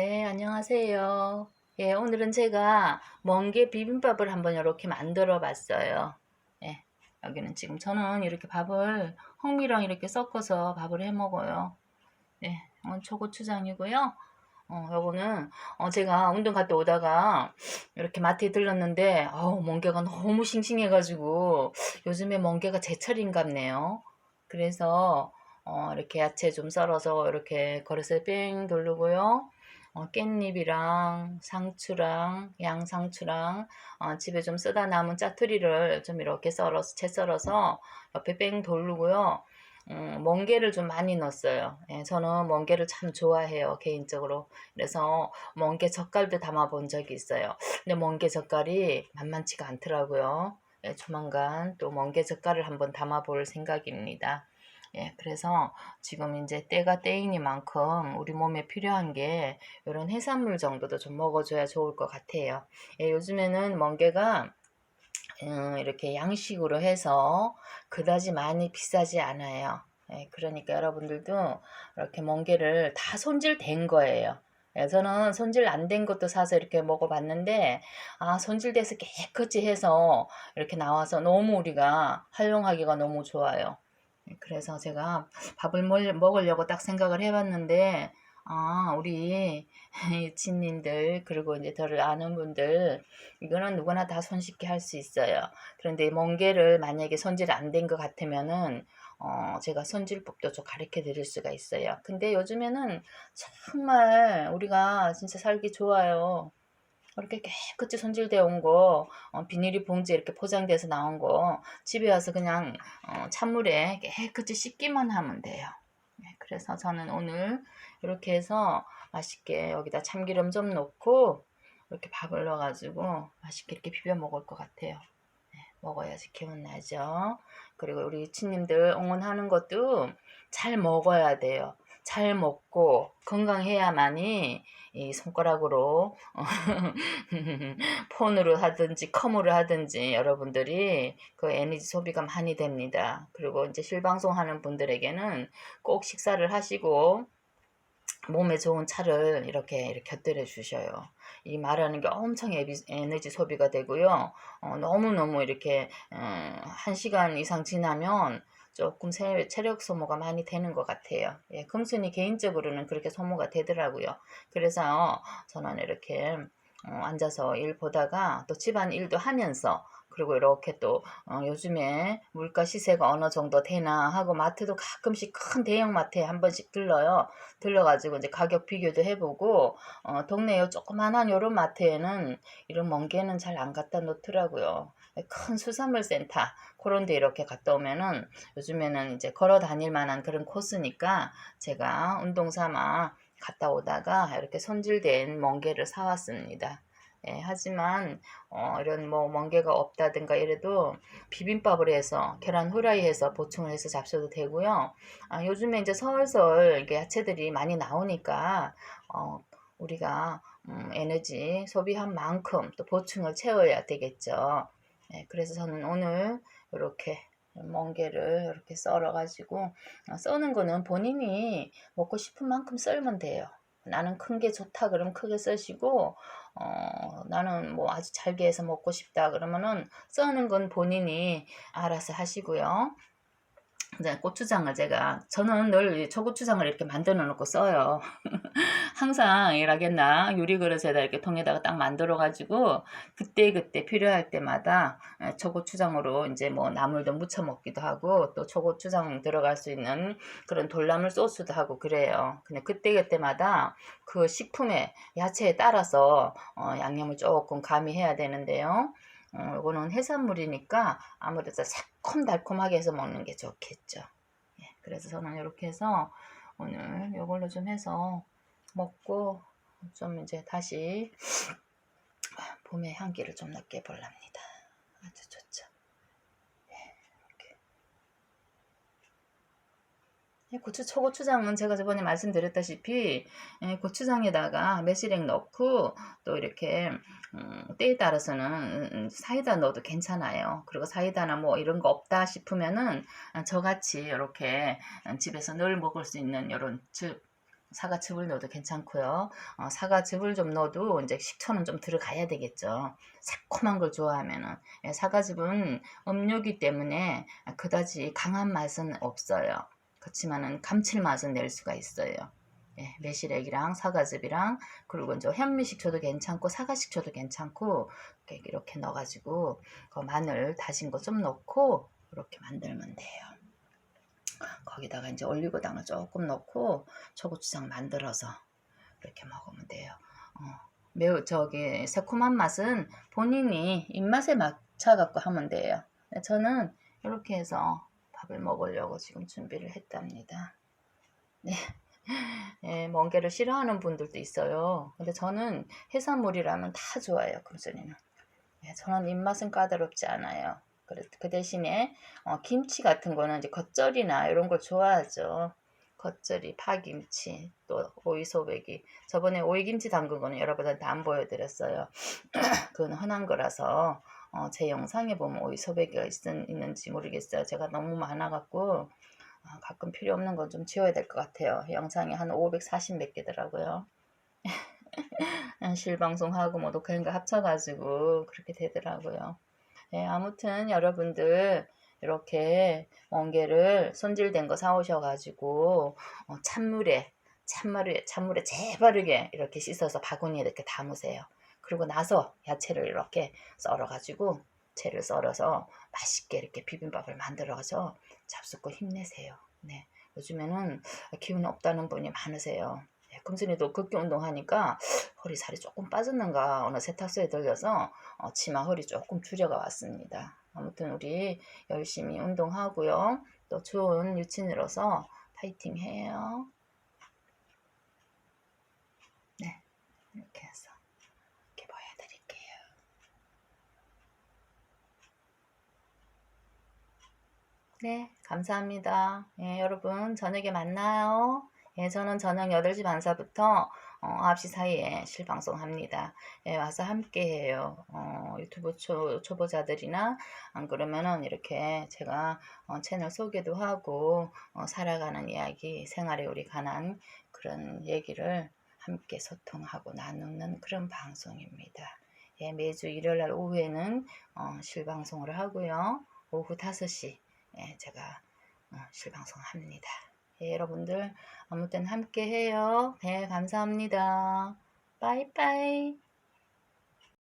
네, 안녕하세요. 예, 오늘은 제가 멍게 비빔밥을 한번 이렇게 만들어 봤어요. 예, 여기는 지금 저는 이렇게 밥을 흑미랑 이렇게 섞어서 밥을 해 먹어요. 예, 이건 초고추장이고요. 어, 요거는 어, 제가 운동 갔다 오다가 이렇게 마트에 들렀는데 어우, 멍게가 너무 싱싱해가지고 요즘에 멍게가 제철인갑네요. 그래서 어, 이렇게 야채 좀 썰어서 이렇게 그릇에 뺑 돌르고요. 어, 깻잎이랑 상추랑 양상추랑 어, 집에 좀 쓰다 남은 짜투리를 좀 이렇게 썰어서 채 썰어서 옆에 뺑 돌르고요. 음, 멍게를 좀 많이 넣었어요. 예, 저는 멍게를 참 좋아해요, 개인적으로. 그래서 멍게 젓갈도 담아 본 적이 있어요. 근데 멍게 젓갈이 만만치가 않더라고요. 예, 조만간 또 멍게 젓갈을 한번 담아 볼 생각입니다. 예, 그래서 지금 이제 때가 때이니만큼 우리 몸에 필요한 게 이런 해산물 정도도 좀 먹어줘야 좋을 것 같아요. 예, 요즘에는 멍게가 음, 이렇게 양식으로 해서 그다지 많이 비싸지 않아요. 예, 그러니까 여러분들도 이렇게 멍게를 다 손질된 거예요. 예, 저는 손질 안 된 것도 사서 이렇게 먹어봤는데, 아, 손질돼서 깨끗이 해서 이렇게 나와서 너무 우리가 활용하기가 너무 좋아요. 예, 그래서 제가 밥을 뭘 먹으려고 딱 생각을 해봤는데, 아, 우리 지님들, 그리고 이제 저를 아는 분들, 이거는 누구나 다 손쉽게 할 수 있어요. 그런데 멍게를 만약에 손질 안 된 것 같으면은, 어, 제가 손질법도 좀 가르쳐 드릴 수가 있어요. 근데 요즘에는 정말 우리가 진짜 살기 좋아요. 이렇게 깨끗이 손질되어 온 거, 어, 비닐이 봉지에 이렇게 포장돼서 나온 거, 집에 와서 그냥 어, 찬물에 깨끗이 씻기만 하면 돼요. 네, 그래서 저는 오늘 이렇게 해서 맛있게 여기다 참기름 좀 넣고 이렇게 밥을 넣어가지고 맛있게 이렇게 비벼 먹을 것 같아요. 네, 먹어야지 기분 나죠. 그리고 우리 치님들 응원하는 것도 잘 먹어야 돼요. 잘 먹고 건강해야만이 이 손가락으로 폰으로 하든지 컴으로 하든지 여러분들이 그 에너지 소비가 많이 됩니다. 그리고 이제 실방송 하는 분들에게는 꼭 식사를 하시고 몸에 좋은 차를 이렇게 이렇게 곁들여 주셔요. 이 말하는 게 엄청 에너지 소비가 되고요. 어, 너무너무 이렇게 음, 한 시간 이상 지나면 조금 체력 소모가 많이 되는 것 같아요. 예, 금순이 개인적으로는 그렇게 소모가 되더라고요. 그래서 저는 이렇게 어, 앉아서 일 보다가 또 집안 일도 하면서 그리고 이렇게 또 어, 요즘에 물가 시세가 어느 정도 되나 하고 마트도 가끔씩 큰 대형 마트에 한 번씩 들러요. 들러가지고 이제 가격 비교도 해보고 어, 동네 요 조그만한 요런 마트에는 이런 멍게는 잘 안 갖다 놓더라고요. 큰 수산물 센터 그런 데 이렇게 갔다 오면은 요즘에는 이제 걸어 다닐 만한 그런 코스니까 제가 운동 삼아 갔다 오다가 이렇게 손질된 멍게를 사왔습니다. 예, 하지만 어, 이런 뭐 멍게가 없다든가 이래도 비빔밥을 해서 계란 후라이 해서 보충을 해서 잡숴도 되고요. 아, 요즘에 이제 설설 야채들이 많이 나오니까 어, 우리가 음, 에너지 소비한 만큼 또 보충을 채워야 되겠죠. 예, 그래서 저는 오늘 이렇게 멍게를 이렇게 썰어 가지고 어, 써는 거는 본인이 먹고 싶은 만큼 썰면 돼요. 나는 큰 게 좋다 그러면 크게 써시고 어, 나는 뭐 아주 잘게 해서 먹고 싶다 그러면은 써는 건 본인이 알아서 하시고요. 이제 고추장을 제가 저는 늘 초고추장을 이렇게 만들어 놓고 써요. 항상 일하겠나 유리 그릇에다 이렇게 통에다가 딱 만들어 가지고 그때 그때 필요할 때마다 초고추장으로 이제 뭐 나물도 무쳐 먹기도 하고 또 초고추장 들어갈 수 있는 그런 돌나물 소스도 하고 그래요. 근데 그때 그때마다 그 식품의 야채에 따라서 어, 양념을 조금 가미해야 되는데요. 어, 이거는 해산물이니까 아무래도 새콤달콤하게 해서 먹는 게 좋겠죠. 예, 그래서 저는 이렇게 해서 오늘 이걸로 좀 해서 먹고 좀 이제 다시 봄의 향기를 좀 느껴볼랍니다. 아주 좋죠. 고추 초고추장은 제가 저번에 말씀드렸다시피 예, 고추장에다가 매실액 넣고 또 이렇게 음, 때에 따라서는 음, 음, 사이다 넣어도 괜찮아요. 그리고 사이다나 뭐 이런 거 없다 싶으면은 저같이 이렇게 집에서 늘 먹을 수 있는 이런 즉 사과즙을 넣어도 괜찮고요. 어, 사과즙을 좀 넣어도 이제 식초는 좀 들어가야 되겠죠. 새콤한 걸 좋아하면은 예, 사과즙은 음료기 때문에 그다지 강한 맛은 없어요. 그렇지만은 감칠맛은 낼 수가 있어요. 예, 매실액이랑 사과즙이랑 그리고 이제 현미식초도 괜찮고 사과식초도 괜찮고 이렇게, 넣어가지고 그 마늘 다진 거 좀 넣고 이렇게 만들면 돼요. 거기다가 이제 올리고당을 조금 넣고 초고추장 만들어서 이렇게 먹으면 돼요. 어, 매우 저기 새콤한 맛은 본인이 입맛에 맞춰 갖고 하면 돼요. 네, 저는 이렇게 해서 밥을 먹으려고 지금 준비를 했답니다. 네. 예, 멍게를 싫어하는 분들도 있어요. 근데 저는 해산물이라면 다 좋아해요. 금순이는. 예, 저는 입맛은 까다롭지 않아요. 그 대신에 어, 김치 같은 거는 이제 겉절이나 이런 걸 좋아하죠. 겉절이, 파김치, 또 오이소배기. 저번에 오이김치 담근 거는 여러분한테 안 보여드렸어요. 그건 흔한 거라서 어, 제 영상에 보면 오이소배기가 있, 있는지 모르겠어요. 제가 너무 많아갖고 아, 가끔 필요 없는 건 좀 지워야 될 것 같아요. 영상이 한 540 몇 개더라고요. 실방송하고 뭐 녹화한 거 합쳐가지고 그렇게 되더라고요. 네, 아무튼 여러분들 이렇게 멍게를 손질된 거 사오셔가지고 어, 찬물에 찬물에 찬물에 재바르게 이렇게 씻어서 바구니에 이렇게 담으세요. 그리고 나서 야채를 이렇게 썰어가지고 채를 썰어서 맛있게 이렇게 비빔밥을 만들어서 잡숫고 힘내세요. 네. 요즘에는 기운 없다는 분이 많으세요. 네, 금순이도 극기 운동하니까 허리 살이 조금 빠졌는가 어느 세탁소에 들려서 어, 치마 허리 조금 줄여가 왔습니다. 아무튼 우리 열심히 운동하고요. 또 좋은 유친으로서 파이팅 해요. 네, 이렇게 해서 이렇게 보여드릴게요. 네, 감사합니다. 예, 여러분 저녁에 만나요. 예, 저는 저녁 8시 반사부터 어, 9시 사이에 실방송합니다. 예, 와서 함께 해요. 어, 유튜브 초, 초보자들이나 안 그러면은 이렇게 제가 어, 채널 소개도 하고 어, 살아가는 이야기, 생활에 우리 관한 그런 얘기를 함께 소통하고 나누는 그런 방송입니다. 예, 매주 일요일 날 오후에는 어, 실방송을 하고요. 오후 5시 예, 제가 어, 실방송합니다. 예, 여러분들 아무 튼 함께 해요. 네, 감사합니다. 빠이빠이.